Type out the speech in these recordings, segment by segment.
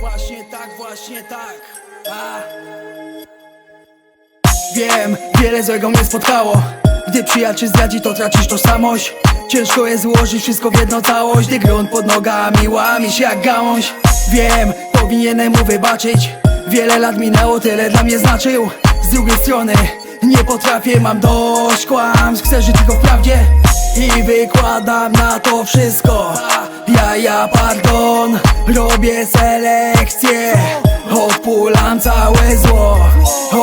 Właśnie tak, właśnie tak. A. Wiem, wiele złego mnie spotkało. Gdy przyjaciel zdradzi, to tracisz tożsamość. Ciężko jest złożyć wszystko w jedną całość. Gdy grunt pod nogami łamie się jak gałąź. Wiem, powinienem mu wybaczyć. Wiele lat minęło, tyle dla mnie znaczył. Z drugiej strony, nie potrafię, mam dość kłamstw. Chcę żyć tylko w prawdzie i wykładam na to wszystko Ja, ja, pardon, robię selekcję Odpulam całe zło.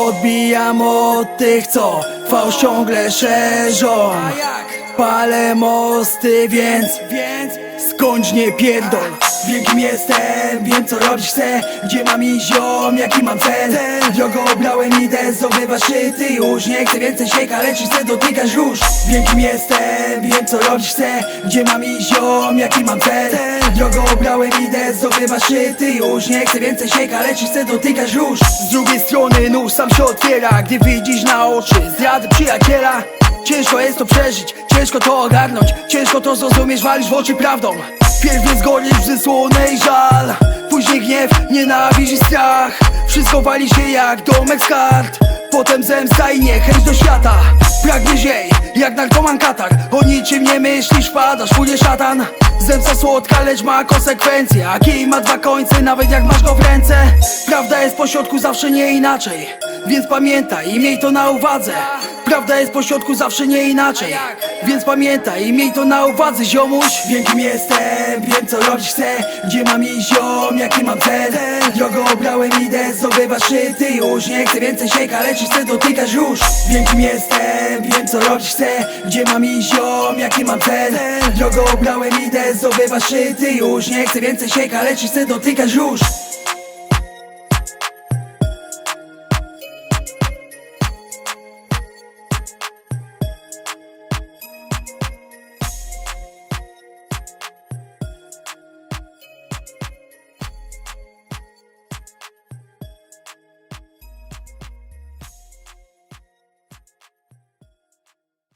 Odbijam od tych, co fałsz ciągle szerzą. Palę mosty, więc, skończ nie pierdol Wiem kim jestem, wiem co robić chcę. Gdzie mam iść ziom, jaki mam cel? Drogą obrałem, idę zdobywać szczyty Już nie chcę więcej się kaleczyć, chcę dotykać róż. Wiem kim jestem, wiem co robić chcę. Gdzie mam iść ziom, jaki mam cel? Drogą obrałem, idę zdobywać szczyty Już nie chcę więcej się kaleczyć, chcę dotykać róż. Z drugiej strony nóż sam się otwiera Gdy widzisz na oczy zdrady przyjaciela. Ciężko jest to przeżyć, ciężko to ogarnąć Ciężko to zrozumieć, walisz w oczy prawdą Pierw gorycz, wzysłone i żal. Później gniew, nienawiść i strach. Wszystko wali się jak domek z kart. Potem zemsta i niechęć do świata. Pragniesz jej, jak narkoman katar. O niczym nie myślisz, wpadasz, pójdzie szatan. Zemsta słodka, lecz ma konsekwencje. A kij ma dwa końce, nawet jak masz go w ręce. Prawda jest pośrodku zawsze nie inaczej. Więc pamiętaj i miej to na uwadze Prawda jest pośrodku zawsze nie inaczej. Więc pamiętaj i miej to na uwadze ziomuś. Wiem kim jestem, wiem co robić chcę. Gdzie mam iść ziom, jaki mam cel? Drogą obrałem, idę zdobywać szczyty Już nie chcę więcej się kaleczyć, chcę dotykać róż Wiem kim jestem, wiem co robić chcę. Gdzie mam iść ziom, jaki mam cel? Drogą obrałem, idę zdobywać szczyty Już nie chcę więcej się kaleczyć, chcę dotykać róż